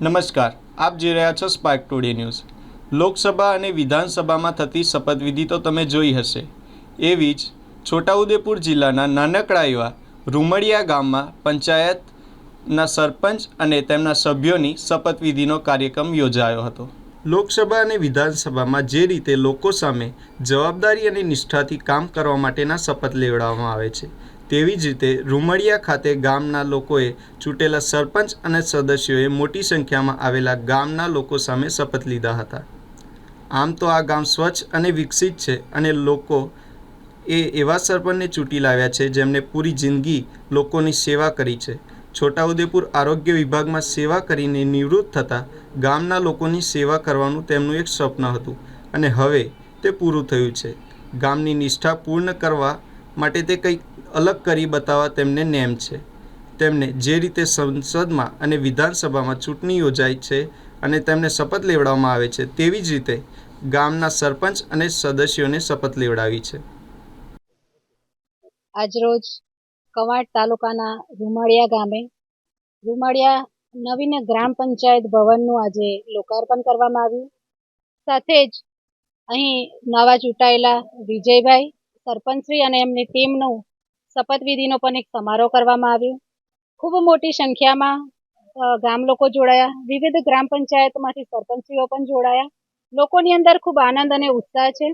નમસ્કાર, આપ જોઈ રહ્યા છો સ્પાર્ક ટુડે ન્યૂઝ લોકસભા અને વિધાનસભામાં થતી શપથવિધિ તો તમે જોઈ હશે. એવી જ છોટાઉદેપુર જિલ્લાના નાનકડા એવા રૂમડિયા ગામમાં પંચાયતના સરપંચ અને તેમના સભ્યોની શપથવિધિનો કાર્યક્રમ યોજાયો હતો. લોકસભા અને વિધાનસભામાં જે રીતે લોકો સામે જવાબદારી અને નિષ્ઠાથી કામ કરવા માટેના શપથ લેવડાવવામાં આવે છે તેવી જ રીતે રૂમડિયા ખાતે ગામના લોકોએ ચૂંટેલા સરપંચ અને સદસ્યોએ મોટી સંખ્યામાં આવેલા ગામના લોકો સામે શપથ લીધા હતા. આમ તો આ ગામ સ્વચ્છ અને વિકસિત છે અને લોકો એ એવા સરપંચને ચૂંટી લાવ્યા છે જેમણે પૂરી જિંદગી લોકોની સેવા કરી છે. છોટાઉદેપુર આરોગ્ય વિભાગમાં સેવા કરીને નિવૃત્ત થતાં ગામના લોકોની સેવા કરવાનું તેમનું એક સ્વપ્ન હતું અને હવે તે પૂરું થયું છે. ગામની નિષ્ઠા પૂર્ણ કરવા માટે તે કંઈક અલગ કરી બતાવવા તેમને નેમ છે. તેમને જે રીતે સંસદમાં અને વિધાનસભામાં ચૂંટણી યોજાય છે અને તેમને શપથ લેવડાવવામાં આવે છે, તેવી જ રીતે ગામના સરપંચ અને સદસ્યોને શપથ લેવડાવી છે. આજરોજ કવાટ તાલુકાના રૂમાળિયા ગામે, રૂમાળિયા નવીન ગ્રામ પંચાયત ભવનનું આજે લોકાર્પણ કરવામાં આવ્યું. સાથે જ અહીં નવા ચૂંટાયેલા વિજયભાઈ સરપંચશ્રી અને એમની ટીમનું શપથવિધિનો પણ એક સમારોહ કરવામાં આવ્યો. ખૂબ મોટી સંખ્યામાં ગામ લોકો જોડાયા. વિવિધ ગ્રામ પંચાયતમાંથી સરપંચશ્રીઓ પણ જોડાયા. લોકોની અંદર ખૂબ આનંદ અને ઉત્સાહ છે.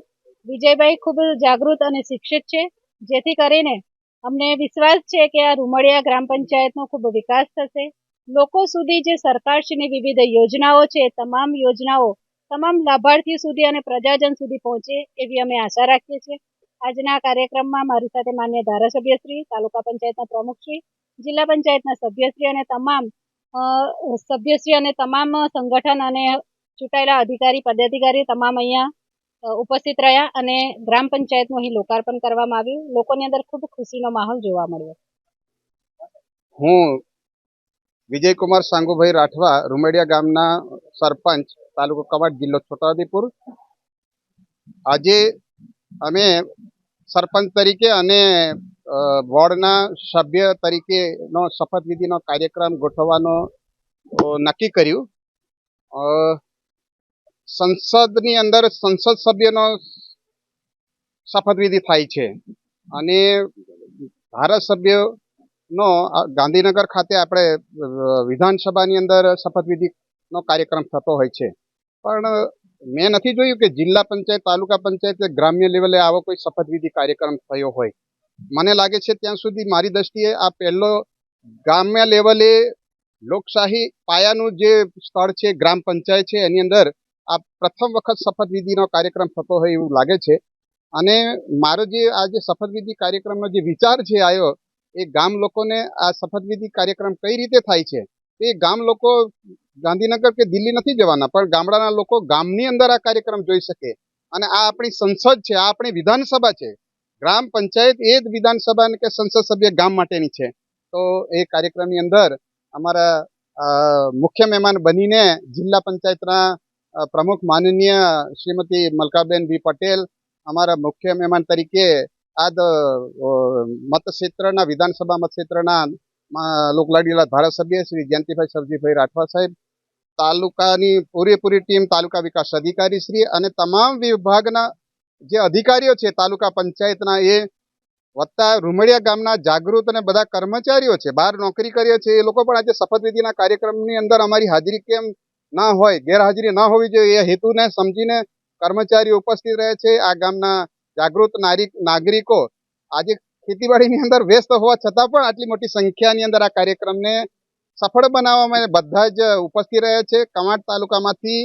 વિજયભાઈ ખૂબ જાગૃત અને શિક્ષિત છે. જેથી કરીને અમને વિશ્વાસ છે કે આ રૂમડિયા ગ્રામ પંચાયતનો ખૂબ વિકાસ થશે. લોકો સુધી જે સરકારશ્રીની વિવિધ યોજનાઓ છે, તમામ યોજનાઓ તમામ લાભાર્થી સુધી અને પ્રજાજન સુધી પહોંચે એવી અમે આશા રાખીએ છીએ. આજના કાર્યક્રમમાં મારી સાથે માન્ય ધારાસભ્યશ્રી, તાલુકા પંચાયતના પ્રમુખશ્રી, જિલ્લા પંચાયતના સભ્યશ્રી અને તમામ સભ્યશ્રી અને તમામ સંગઠન અને ચૂંટાયેલા અધિકારી પદાધિકારી તમામ અહીંયા ઉપસ્થિત રહ્યા અને ગ્રામ પંચાયતનું અહીં લોકાર્પણ કરવામાં આવ્યું. લોકોની અંદર ખૂબ ખુશીનો માહોલ જોવા મળ્યો. હું વિજયકુમાર સાંગુભાઈ રાઠવા, રૂમેડિયા ગામના સરપંચ, તાલુકો કવાડ જિલ્લો છોટાઉદેપુર. આજે અમે સરપંચ તરીકે અને વોર્ડના સભ્ય તરીકેનો શપથવિધિનો કાર્યક્રમ ગોઠવવાનો નક્કી કર્યું. સંસદની અંદર સંસદ સભ્યનો શપથવિધિ થાય છે. અને ધારાસભ્યનો ગાંધીનગર ખાતે આપણે વિધાનસભાની અંદર શપથવિધિનો કાર્યક્રમ થતો હોય છે. પણ મેં નથી જોયું કે જિલ્લા પંચાયત, તાલુકા પંચાયત ગ્રામ્ય લેવલે આવો કોઈ શપથવિધિ કાર્યક્રમ થયો હોય. મને લાગે છે ત્યાં સુધી મારી દ્રષ્ટિએ આ પહેલો ગ્રામ્ય લેવલે લોકશાહી પાયાનું જે સ્થળ છે, ગ્રામ પંચાયત છે, એની અંદર આ પ્રથમ વખત શપથવિધિનો કાર્યક્રમ થતો હોય એવું લાગે છે. અને મારો જે આ જે શપથવિધિ કાર્યક્રમનો જે વિચાર છે આવ્યો એ ગામ લોકોને આ શપથવિધિ કાર્યક્રમ કઈ રીતે થાય છે? એ ગામ લોકો ગાંધીનગર કે દિલ્હી નથી જવાના, પણ ગામડાના લોકો ગામની અંદર આ કાર્યક્રમ જોઈ શકે. અને આ આપણી સંસદ છે, આ આપણી વિધાનસભા છે. ગ્રામ પંચાયત એ જ વિધાનસભા કે સંસદ સભ્ય ગામ માટેની છે. તો એ કાર્યક્રમની અંદર અમારા મુખ્ય મહેમાન બનીને જિલ્લા પંચાયતના પ્રમુખ માનનીય શ્રીમતી મલકાબેન બી પટેલ, અમારા મુખ્ય મહેમાન તરીકે આ મતક્ષેત્રના, વિધાનસભા મતક્ષેત્રના લોકલાડીલા ધારાસભ્ય શ્રી જયંતિભાઈ સરજીભાઈ રાઠવા સાહેબ તાલુકાની પૂરેપૂરી ટીમ તાલુકા વિકાસ અધિકારી શ્રી અને તમામ વિભાગના જે અધિકારીઓ છે, તાલુકા પંચાયતના એ વત્તા રૂમડિયા ગામના જાગૃત અને બધા કર્મચારીઓ છે, બહાર નોકરી કરે છે, એ લોકો પણ આજે શપથવિધિના કાર્યક્રમની અંદર અમારી હાજરી કેમ ના હોય, ગેરહાજરી ના હોવી જોઈએ, એ હેતુને સમજીને કર્મચારીઓ ઉપસ્થિત રહે છે, આ ગામના જાગૃત નાગરિકો. આજે ખેતીવાડીની અંદર વ્યસ્ત હોવા છતાં પણ આટલી મોટી સંખ્યાની અંદર આ કાર્યક્રમને સફળ બનાવવામાં બધા જ ઉપસ્થિત રહ્યા છે. કવાંટ તાલુકામાંથી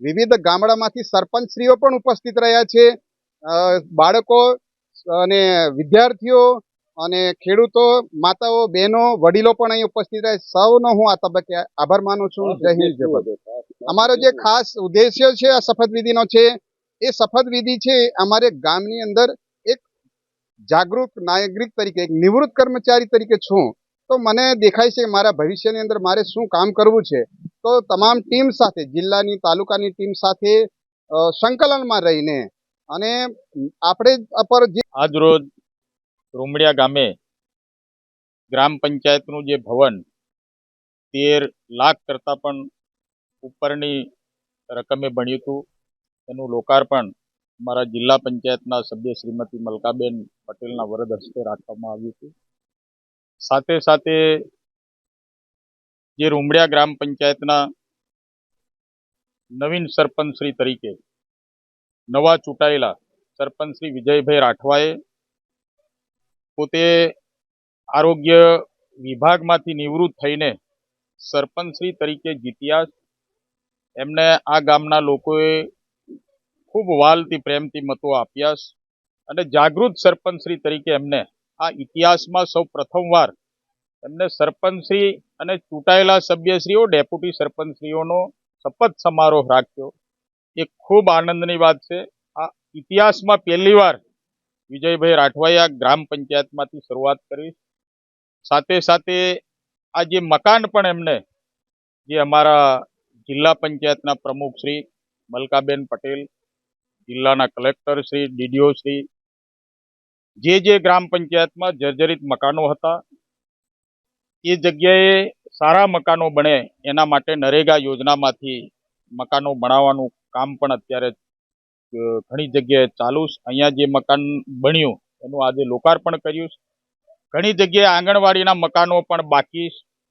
વિવિધ ગામડામાંથી સરપંચશ્રીઓ પણ ઉપસ્થિત રહ્યા છે. બાળકો અને વિદ્યાર્થીઓ અને ખેડૂતો, માતાઓ, બહેનો, વડીલો પણ અહીં ઉપસ્થિત રહે સૌનો હું આ તબક્કે આભાર માનું છું. જય હિન્દ અમારો જે ખાસ ઉદ્દેશ્ય છે આ શપથવિધિનો છે, એ શપથવિધિ છે અમારે ગામની અંદર એક જાગૃત નાગરિક તરીકે, એક નિવૃત્ત કર્મચારી તરીકે છું. તો મને દેખાય છે મારા ભવિષ્યની અંદર મારે શું કામ કરવું છે. તો તમામ ટીમ સાથે, જિલ્લાની, તાલુકાની ટીમ સાથે સંકલનમાં રહીને અને આપણે પર જે આજરોજ રૂમડિયા ગામે ગ્રામ પંચાયતનું જે ભવન તેર લાખ કરતાં પણ ઉપરની રકમે બન્યું હતું. એનું લોકાર્પણ અમારા જિલ્લા પંચાયતના સભ્ય શ્રીમતી મલકાબેન પટેલના વરદ હસ્તે રાખવામાં આવ્યું હતું. સાથે સાથે જે રૂમડિયા ગ્રામ પંચાયતના નવીન સરપંચશ્રી તરીકે નવા ચૂંટાયેલા સરપંચ શ્રી વિજયભાઈ રાઠવાએ પોતે આરોગ્ય વિભાગમાંથી નિવૃત્ત થઈને સરપંચશ્રી તરીકે જીત્યા. એમને આ ગામના લોકોએ ખૂબ વાલથી પ્રેમથી મતો આપ્યા અને જાગૃત સરપંચશ્રી તરીકે એમને આ ઇતિહાસમાં સૌ પ્રથમવાર એમને સરપંચશ્રી અને ચૂંટાયેલા સભ્યશ્રીઓ, ડેપ્યુટી સરપંચશ્રીઓનો શપથ સમારોહ રાખ્યો. એ ખૂબ આનંદની વાત છે. આ ઇતિહાસમાં પહેલીવાર વિજયભાઈ રાઠવાએ આ ગ્રામ પંચાયતમાંથી શરૂઆત કરી. સાથે સાથે આ જે મકાન પણ એમને, જે અમારા જિલ્લા પંચાયતના પ્રમુખ શ્રી મલકાબેન પટેલ, જિલ્લાના કલેક્ટર શ્રી, ડીડીઓ શ્રી જે જે ગ્રામ પંચાયતમાં જર્જરિત મકાનો હતા, એ જગ્યાએ સારા મકાનો બને એના માટે નરેગા યોજનામાંથી મકાનો બનાવવાનું કામ પણ અત્યારે ઘણી જગ્યાએ ચાલુ છે. અહીંયા જે મકાન બન્યું, એનું આજે લોકાર્પણ કર્યું ઘણી જગ્યાએ આંગણવાડીના મકાનો પણ બાકી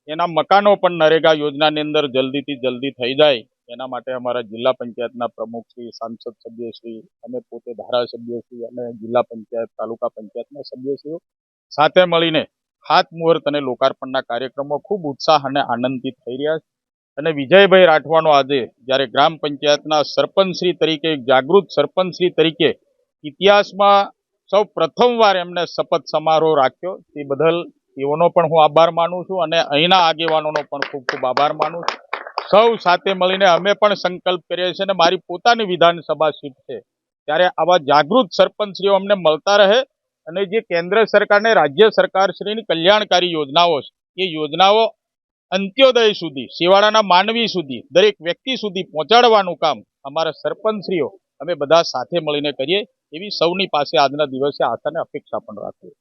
એના મકાનો પણ નરેગા યોજનાની અંદર જલ્દીથી જલ્દી થઈ જાય. એના માટે અમારા જિલ્લા પંચાયતના પ્રમુખ શ્રી, સાંસદ સભ્યશ્રી અમે પોતે ધારાસભ્યશ્રી અને જિલ્લા પંચાયત, તાલુકા પંચાયતના સભ્યશ્રીઓ સાથે મળીને હાથ મુહૂર્ત અને લોકાર્પણના કાર્યક્રમો ખૂબ ઉત્સાહ અને આનંદથી થઈ રહ્યા છે. અને વિજયભાઈ રાઠવાનો આજે જ્યારે ગ્રામ પંચાયતના સરપંચશ્રી તરીકે જાગૃત સરપંચશ્રી તરીકે ઇતિહાસમાં સૌ પ્રથમવાર એમને શપથ સમારોહ રાખ્યો. તે બદલ તેઓનો પણ હું આભાર માનું છું અને અહીંના આગેવાનોનો પણ ખૂબ ખૂબ આભાર માનું છું. સૌ સાથે મળીને અમે પણ સંકલ્પ કરીએ છીએ અને મારી પોતાની વિધાનસભા સીટ છે. ત્યારે આવા જાગૃત સરપંચશ્રીઓ અમને મળતા રહે અને જે કેન્દ્ર સરકારને રાજ્ય સરકારશ્રીની કલ્યાણકારી યોજનાઓ છે, એ યોજનાઓ અંત્યોદય સુધી, શિવાળાના માનવી સુધી, દરેક વ્યક્તિ સુધી પહોંચાડવાનું કામ અમારા સરપંચશ્રીઓ અમે બધા સાથે મળીને કરીએ એવી સૌની પાસે આજના દિવસે આશા અને અપેક્ષા પણ રાખીએ.